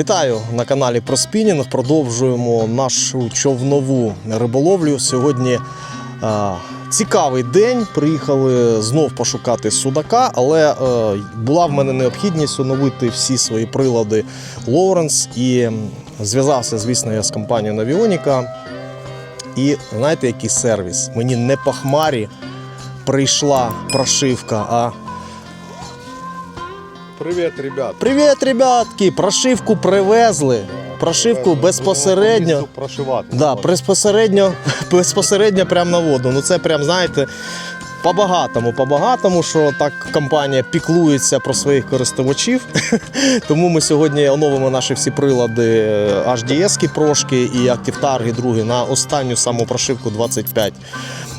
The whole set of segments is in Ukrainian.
Вітаю на каналі про спінінг. Продовжуємо нашу човнову риболовлю. Сьогодні е, цікавий день. Приїхали знов пошукати судака, але е, була в мене необхідність оновити всі свої прилади Лоуренс і зв'язався, звісно, я з компанією Навіоніка. І знаєте, який сервіс? Мені не по хмарі прийшла прошивка, а Привет, ребят. Привіт, ребятки! Прошивку привезли. Прошивку безпосередньо. Прошивати. Да, безпосередньо, безпосередньо прямо на воду. Ну це прям, знаєте, по-багатому, по-багатому, що так компанія піклується про своїх користувачів. Тому ми сьогодні оновимо наші всі прилади е, HDS-ки прошки і Active Target другі на останню саму прошивку 25.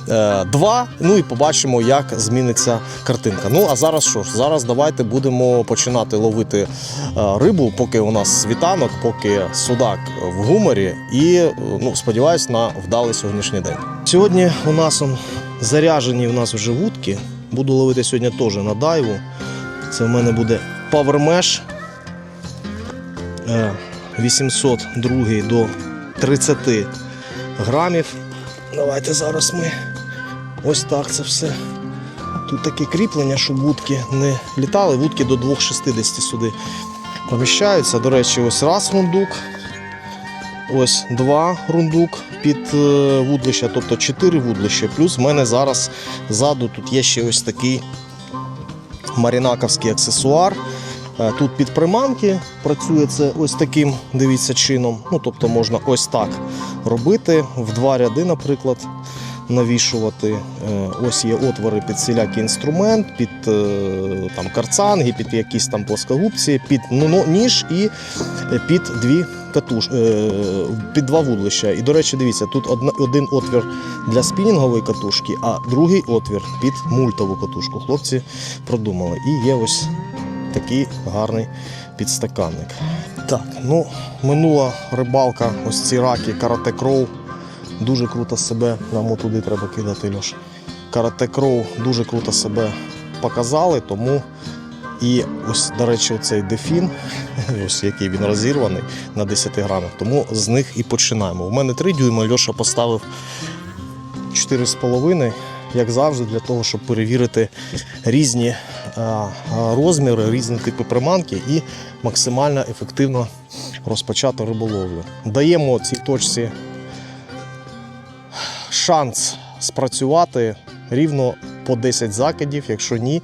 2, ну і побачимо, як зміниться картинка. Ну а зараз що ж? Зараз давайте будемо починати ловити е, рибу, поки у нас світанок, поки судак в гуморі, і е, ну, сподіваюсь на вдалий сьогоднішній день. Сьогодні у нас он, заряжені у нас вже вудки. Буду ловити сьогодні теж на дайву. Це в мене буде Power Mesh е, 802 до 30 грамів. Давайте зараз ми ось так це все. Тут таке кріплення, щоб вудки не літали. Вудки до 2,60 сюди поміщаються. До речі, ось раз рундук, ось два рундук під е, вудлище, тобто 4 вудлища. Плюс в мене зараз ззаду тут є ще ось такий марінаковський аксесуар. Е, Тут під приманки працює це ось таким, дивіться, чином. Ну, тобто можна ось так робити в два ряди, наприклад, навішувати. Е, Ось є отвори під всілякий інструмент, під е, там, карцанги, під якісь там плоскогубці, під ну, ну, ніж і е, під дві катуш, під два вудлища. І, до речі, дивіться, тут один отвір для спінінгової катушки, а другий отвір під мультову катушку. Хлопці продумали. І є ось такий гарний підстаканник. Так, ну, минула рибалка, ось ці раки, карате кроу. Дуже круто себе, нам туди треба кидати Льош. Карате кроу дуже круто себе показали, тому і ось, до речі, цей дефін, ось який він розірваний на 10 грамах. Тому з них і починаємо. У мене 3 дюйма, Льоша поставив 4,5, як завжди, для того, щоб перевірити різні а, розміри, різні типи приманки і максимально ефективно розпочати риболовлю. Даємо цій точці шанс спрацювати рівно по 10 закидів. Якщо ні,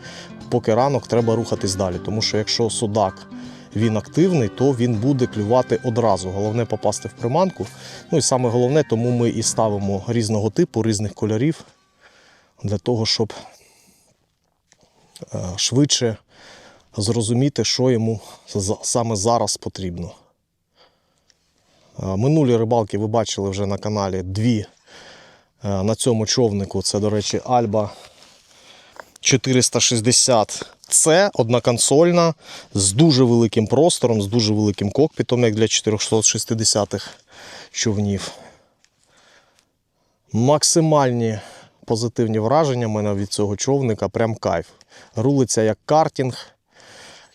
поки ранок треба рухатись далі. Тому що якщо судак він активний, то він буде клювати одразу. Головне попасти в приманку. Ну і саме головне, тому ми і ставимо різного типу, різних кольорів для того, щоб е, швидше зрозуміти, що йому саме зараз потрібно. Е, Минулі рибалки ви бачили вже на каналі дві на цьому човнику. Це, до речі, Альба 460 c одноконсольна, з дуже великим простором, з дуже великим кокпітом, як для 460-х човнів. Максимальні позитивні враження в мене від цього човника, прям кайф. Рулиться як картинг,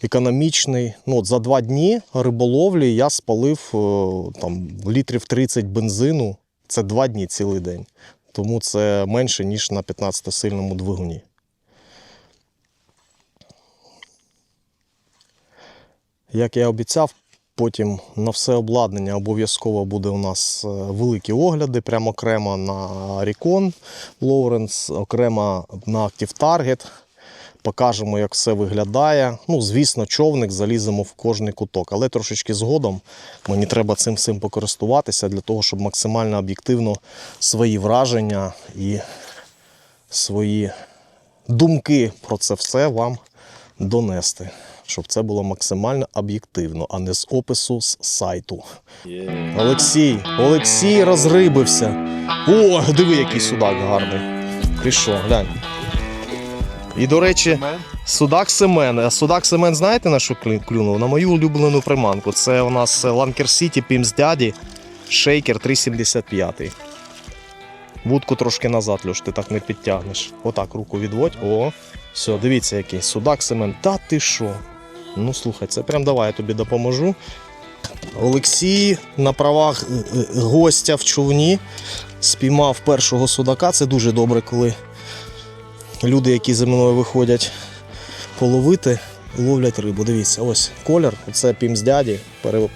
економічний. Ну, от за два дні риболовлі я спалив е, там, літрів 30 бензину. Це два дні цілий день. Тому це менше, ніж на 15-сильному двигуні. Як я обіцяв, потім на все обладнання обов'язково буде у нас е, великі огляди, прямо окремо на Recon Lawrence, окремо на Active Target. Покажемо, як все виглядає. Ну, звісно, човник заліземо в кожний куток, але трошечки згодом мені треба цим всім покористуватися для того, щоб максимально об'єктивно свої враження і свої думки про це все вам донести. Щоб це було максимально об'єктивно, а не з опису з сайту. Олексій, Олексій розрибився. О, диви, який судак гарний. Що, глянь. І, до речі, судак Семен. А судак Семен, знаєте на що клюнув? На мою улюблену приманку. Це у нас Ланкер Сіті Пімс Дяді Шейкер 375. Вудку трошки назад, Льош, ти так не підтягнеш. Отак руку відводь. О, все, дивіться, який судак Семен. Та ти що? Ну слухай, це прям давай я тобі допоможу. Олексій на правах е, е, гостя в човні спіймав першого судака. Це дуже добре, коли люди, які зі мною виходять половити, ловлять рибу. Дивіться, ось колір, це пімс дяді,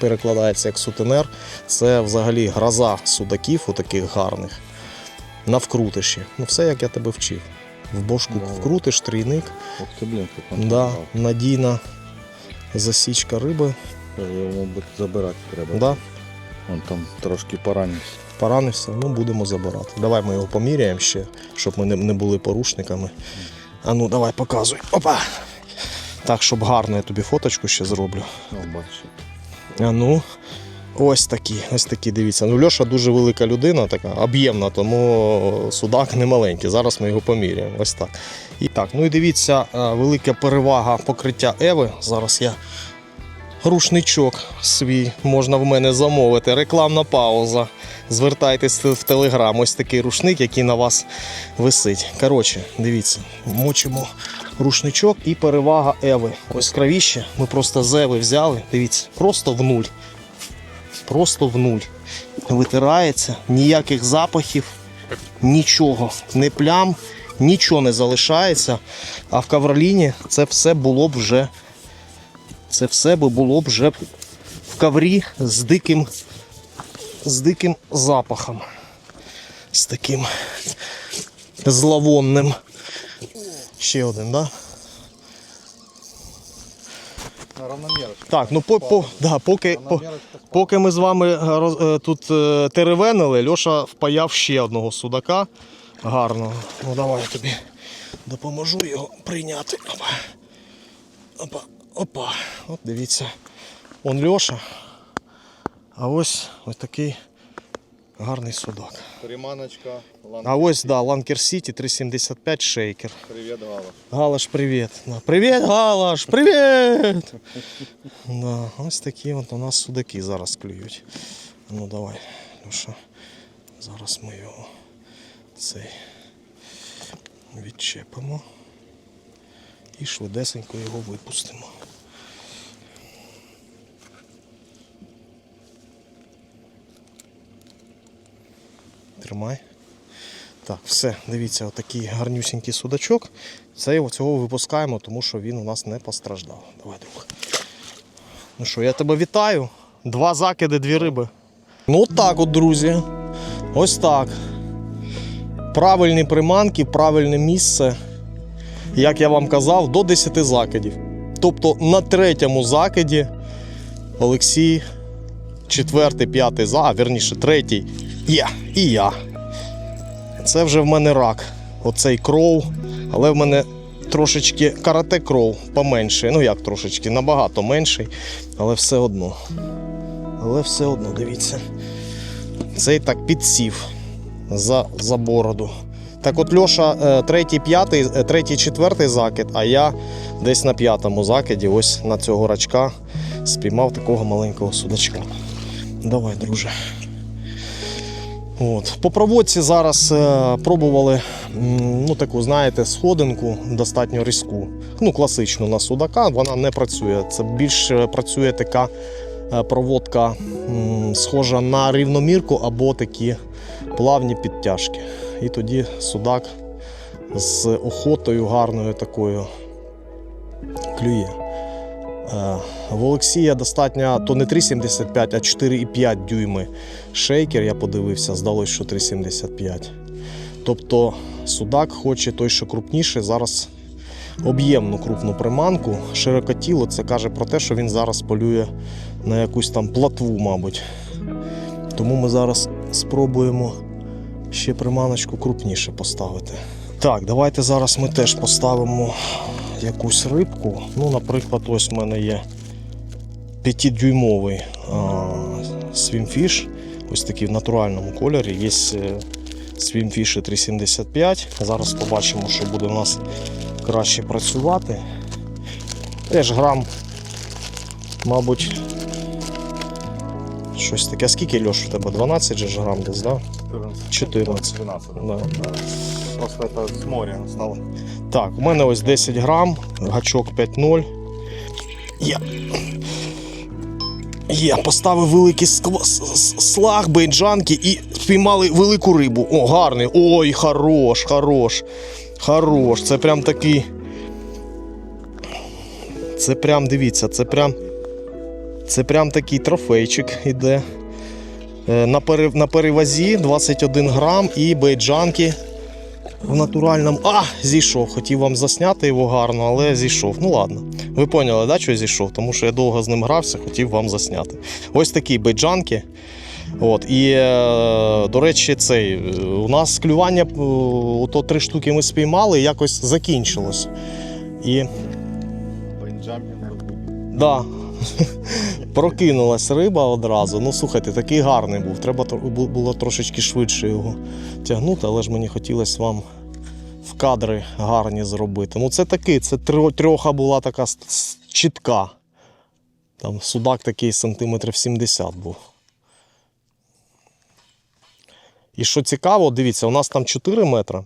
перекладається як сутенер. Це взагалі гроза судаків, отаких гарних, на вкрутиші. Ну, все як я тебе вчив. В бошку Да. вкрутиш, трійник, Ух ти, блін, як да, надійна засічка риби. Його, мабуть, забирати треба. Да. Вон там трошки поранився. Поранився, ну будемо забирати. Давай ми його поміряємо ще, щоб ми не, були порушниками. А ну давай показуй. Опа! Так, щоб гарно я тобі фоточку ще зроблю. О. А ну, ось такі, ось такі, дивіться. Ну, Льоша дуже велика людина, така об'ємна, тому судак не маленький. Зараз ми його поміряємо. Ось так. І так, ну і дивіться, е, велика перевага покриття Еви. Зараз я рушничок свій можна в мене замовити. Рекламна пауза. Звертайтесь в телеграм. Ось такий рушник, який на вас висить. Коротше, дивіться, мочимо рушничок і перевага Еви. Ось кровіще. Ми просто з Еви взяли. Дивіться, просто в нуль. Просто в нуль. Витирається, ніяких запахів, нічого, не плям, нічого не залишається. А в кавроліні це все було б вже. Це все би було б вже в каврі з диким, з диким запахом. З таким зловонним. Ще один? Да? Так, ну по, по, да, поки, по, поки ми з вами е, роз- е, тут е, теревенили, Льоша впаяв ще одного судака. Гарно. Ну давай я тобі допоможу його прийняти. Опа. Опа. Опа. От дивіться. Он Льоша. А ось ось такий гарний судак. Приманочка. А ось, да, Ланкер Сіті 375 шейкер. Привіт, Гала. Галаш, привіт. Да. Привіт, Галаш, привіт. Да, ось такі от у нас судаки зараз клюють. Ну давай, Леша. Зараз ми його цей відчепимо і швидесенько його випустимо. Тримай. Так, все, дивіться, отакий гарнюсінький судачок. Це цього випускаємо, тому що він у нас не постраждав. Давай, друг. Ну що, я тебе вітаю. Два закиди, дві риби. Ну от так от, друзі. Ось так. Правильні приманки, правильне місце. Як я вам казав, до 10 закидів. Тобто на третьому закиді Олексій, четвертий, п'ятий а вірніше, третій. Я і я. Це вже в мене рак. Оцей кров. Але в мене трошечки карате кров поменше. Ну як трошечки, набагато менший. Але все одно. Але все одно, дивіться. Цей так підсів за, за бороду. Так от Льоша, е, третій, п'ятий, е, третій, четвертий закид, а я десь на п'ятому закиді, ось на цього рачка, спіймав такого маленького судачка. Давай, друже. От. По проводці зараз е, пробували ну, таку, знаєте, сходинку достатньо різку. Ну, класичну на судака, вона не працює. Це більше працює така е, проводка, схожа на рівномірку або такі плавні підтяжки. І тоді судак з охотою гарною такою клює. Е, В Олексія достатньо то не 3,75, а 4,5 дюйми шейкер. Я подивився, здалося, що 3,75. Тобто судак хоче той, що крупніший, зараз об'ємну крупну приманку. Широкотіло це каже про те, що він зараз полює на якусь там платву, мабуть. Тому ми зараз спробуємо ще приманочку крупніше поставити. Так, давайте зараз ми теж поставимо якусь рибку. Ну, наприклад, ось в мене є 5-дюймовий свімфіш. Ось такий в натуральному кольорі. Є свімфіші 375. Зараз побачимо, що буде у нас краще працювати. Теж грам, мабуть, щось таке. Скільки Льош у тебе? 12 же грам десь, да? 14. 12. Да. Просто это с моря стало. Так, у мене ось 10 грам, гачок 5.0. Я. Є, поставив великий сква- с- с- слаг, бейджанки і спіймали велику рибу. О, гарний. Ой, хорош, хорош. Хорош. Це прям такий. Це прям, дивіться, це прям. Це прям такий трофейчик іде. Е, на перевазі 21 грам і бейджанки в натуральному. А, зійшов. Хотів вам засняти його гарно, але зійшов. Ну ладно. Ви поняли, да, що зійшов? Тому що я довго з ним грався, хотів вам засняти. Ось такі бейджанки. От, і, е, до речі, цей, е, у нас клювання, е, ото три штуки ми спіймали, якось закінчилось. І. Да. Прокинулась риба одразу. Ну, слухайте, такий гарний був. Треба було трошечки швидше його тягнути, але ж мені хотілося вам в кадри гарні зробити. Ну, це такий, це трьоха була така чітка. Там судак такий сантиметрів 70 був. І що цікаво, дивіться, у нас там 4 метри.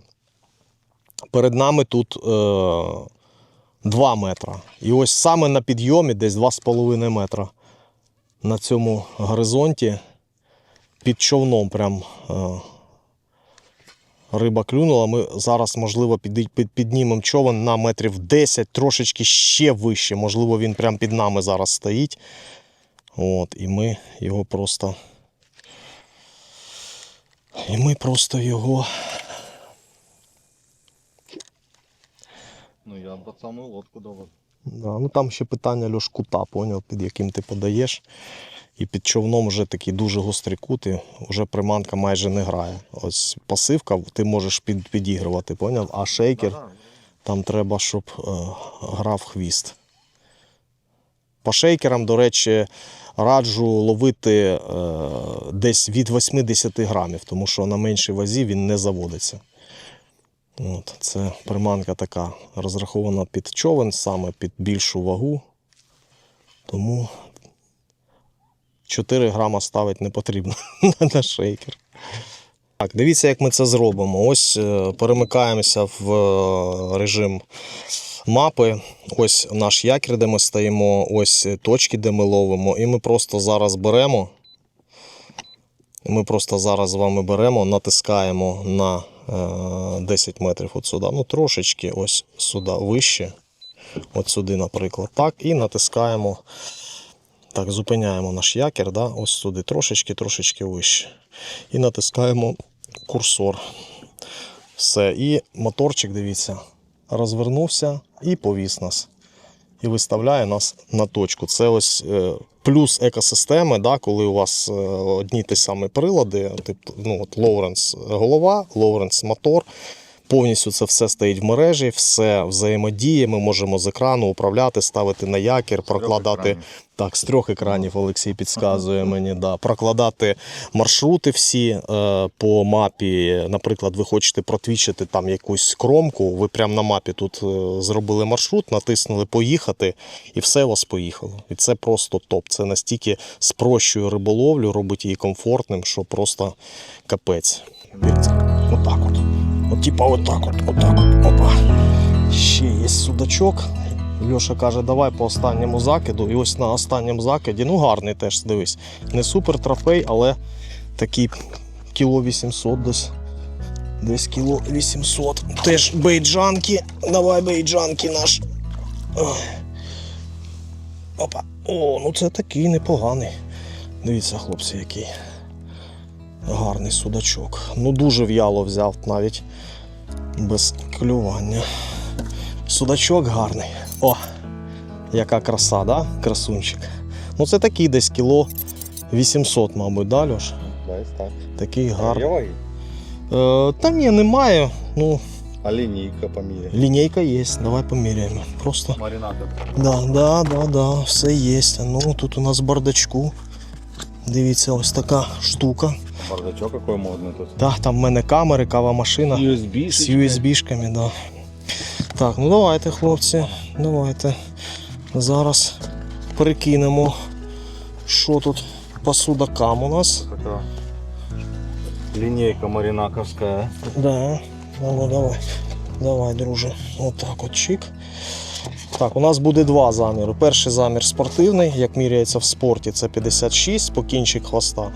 Перед нами тут е, 2 метра. І ось саме на підйомі, десь 2,5 метра на цьому горизонті під човном прям е, риба клюнула. Ми зараз, можливо, під, під, піднімемо човен на метрів 10, трошечки ще вище. Можливо, він прям під нами зараз стоїть. От, і ми його просто. І ми просто його. Ну я б саму лодку довез. Да, ну там ще питання Льош кута, поняв, під яким ти подаєш. І під човном вже такі дуже гострі кути, вже приманка майже не грає. Ось пасивка, ти можеш під, підігрувати, поняв? А шейкер там треба, щоб е, грав хвіст. По шейкерам, до речі, раджу ловити е, десь від 80 грамів, тому що на меншій вазі він не заводиться. От, це приманка така розрахована під човен, саме під більшу вагу. Тому 4 грама ставити не потрібно на шейкер. Так, дивіться, як ми це зробимо. Ось е, перемикаємося в е, режим мапи. Ось наш якір, де ми стоїмо, ось точки, де ми ловимо. І ми просто зараз беремо. Ми просто зараз з вами беремо, натискаємо на 10 метрів от сюди. Ну, трошечки ось сюди вище. От сюди, наприклад. Так, і натискаємо. Так, зупиняємо наш якір, да? ось сюди трошечки, трошечки вище. І натискаємо курсор. Все. І моторчик, дивіться, розвернувся і повіс нас. І виставляє нас на точку. Це ось е, плюс екосистеми, да, коли у вас е, одні й ті самі прилади, типу ну, от Лоуренс голова, Лоуренс мотор. Повністю це все стоїть в мережі, все взаємодіє. Ми можемо з екрану управляти, ставити на якір, прокладати так, з трьох екранів Олексій підказує мені. Да, прокладати маршрути всі е, по мапі. Наприклад, ви хочете протвічити там якусь кромку. Ви прямо на мапі тут е, зробили маршрут, натиснули поїхати, і все у вас поїхало. І це просто топ. Це настільки спрощує риболовлю, робить її комфортним, що просто капець. Отак от. От типа отак от, отак от. Опа. Ще є судачок. Льоша каже, давай по останньому закиду. І ось на останньому закиді, ну гарний теж, дивись. Не супер трофей, але такий кіло 800 десь. Десь кіло 800. Теж бейджанки. Давай бейджанки наш. Опа. О, ну це такий непоганий. Дивіться, хлопці, який. Гарний судачок. Ну дуже в'яло взяв навіть без клювання. Судачок гарний. О, яка краса, да? Красунчик. Ну це такий десь кіло 800, мабуть, да, Льош? Десь так. Такий гарний. Є? Е, та ні, немає. Ну, А лінійка поміряє. лінійка є, давай поміряємо. Просто. Маринатор. Да, да, да, да, все є. Ну, тут у нас в бардачку. Дивіться, ось така штука. Бардачок який модний тут. Так, там в мене камери, кава машина. USB. З USB-шками, да. Так, ну давайте, хлопці, давайте. Зараз перекинемо, що тут по судакам у нас. Така лінійка маринаковська. Да, ну давай. Давай, друже. Отак от чик. Так, у нас буде два заміри. Перший замір спортивний, як міряється в спорті, це 56 по кінчик хвоста.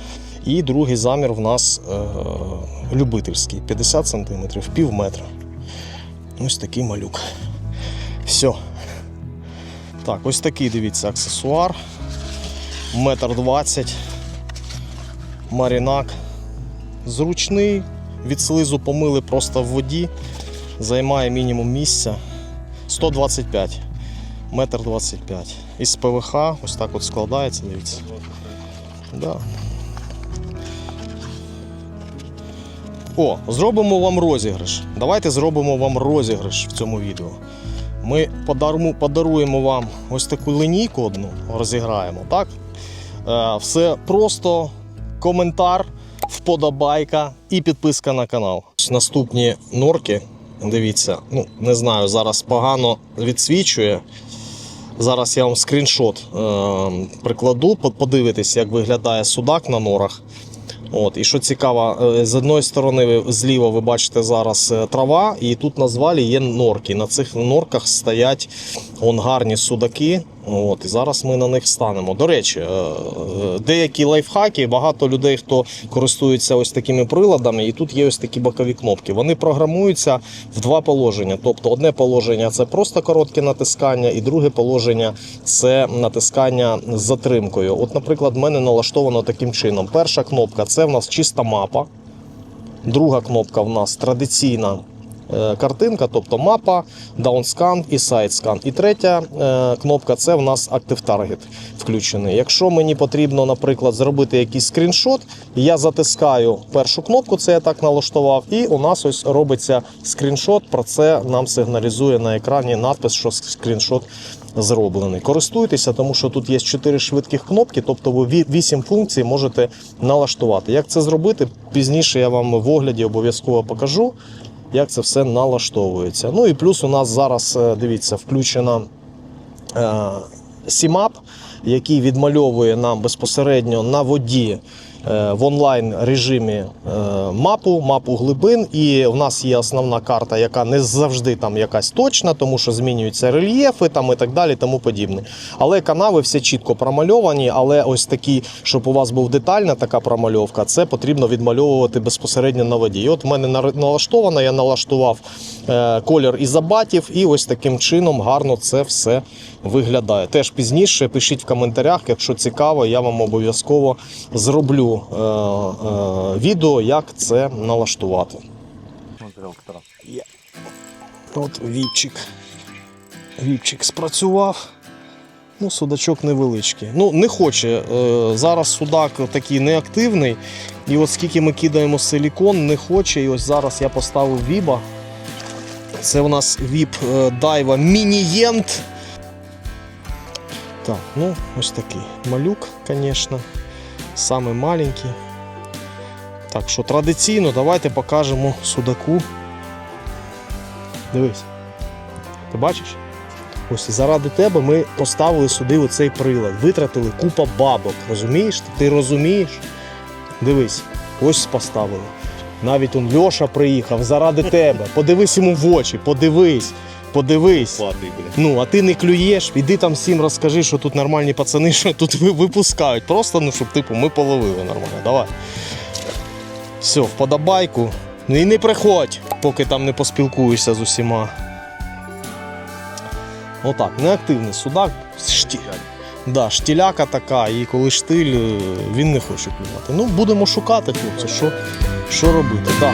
І другий замір в нас е- любительський 50 см, пів метра. Ось такий малюк. Все. Так, ось такий, дивіться, аксесуар. Метр двадцять. Марінак. Зручний. Від слизу помили просто в воді. Займає мінімум місця. 125. Метр 25. Із ПВХ ось так от складається, дивіться. Да. О, зробимо вам розіграш. Давайте зробимо вам розіграш в цьому відео. Ми подаруємо, вам ось таку линійку одну, розіграємо, так? Е, все просто коментар, вподобайка і підписка на канал. Наступні норки, дивіться, ну не знаю, зараз погано відсвічує. Зараз я вам скріншот е, прикладу, по- подивитись, як виглядає судак на норах. От, і що цікаво, е, з одної сторони, зліва ви бачите зараз е, трава, і тут на звалі є норки. На цих норках стоять он гарні судаки. От, і зараз ми на них станемо. До речі, е, е, деякі лайфхаки, багато людей, хто користується ось такими приладами, і тут є ось такі бокові кнопки. Вони програмуються в два положення. Тобто, одне положення це просто коротке натискання, і друге положення це натискання з затримкою. От, наприклад, в мене налаштовано таким чином. Перша кнопка це в нас чиста мапа. Друга кнопка в нас традиційна картинка, тобто мапа, даунскан і сайдскан. І третя е, кнопка це в нас Active Target включений. Якщо мені потрібно, наприклад, зробити якийсь скріншот, я затискаю першу кнопку, це я так налаштував, і у нас ось робиться скріншот. Про це нам сигналізує на екрані надпис, що скріншот зроблений. Користуйтеся, тому що тут є 4 швидких кнопки, тобто ви 8 функцій можете налаштувати. Як це зробити? Пізніше я вам в огляді обов'язково покажу, як це все налаштовується. Ну і плюс у нас зараз, е, дивіться, включена е, Сімап, який відмальовує нам безпосередньо на воді е, в онлайн режимі е, мапу, мапу глибин. І в нас є основна карта, яка не завжди там якась точна, тому що змінюються рельєфи там і так далі, тому подібне. Але канави всі чітко промальовані, але ось такі, щоб у вас був детальна така промальовка, це потрібно відмальовувати безпосередньо на воді. І от в мене налаштовано, я налаштував е, колір ізобатів, і ось таким чином гарно це все виглядає. Теж пізніше пишіть в коментарях, якщо цікаво, я вам обов'язково зроблю е, е, відео, як це налаштувати. От віпчик. Віпчик спрацював. Ну, судачок невеличкий. Ну, не хоче. Е, зараз судак такий неактивний. І от скільки ми кидаємо силікон, не хоче. І ось зараз я поставив віба. Це у нас віп е, дайва мінієнт. Так, ну ось такий малюк, звісно. Самий маленький. Так що традиційно давайте покажемо судаку. Дивись. Ти бачиш? Ось заради тебе ми поставили сюди оцей прилад, витратили купа бабок. Розумієш? Ти розумієш? Дивись, ось поставили. Навіть он Льоша приїхав заради тебе. Подивись йому в очі, подивись, подивись. Ну, а ти не клюєш, іди там всім розкажи, що тут нормальні пацани, що тут випускають. Просто, ну, щоб типу, ми половили нормально. Давай. Все, вподобайку. Ну і не приходь, поки там не поспілкуєшся з усіма. Отак, неактивний судак. Шті... Да, штіляка така, і коли штиль, е, він не хоче клювати. Ну, будемо шукати, хлопці, що, що робити. Да.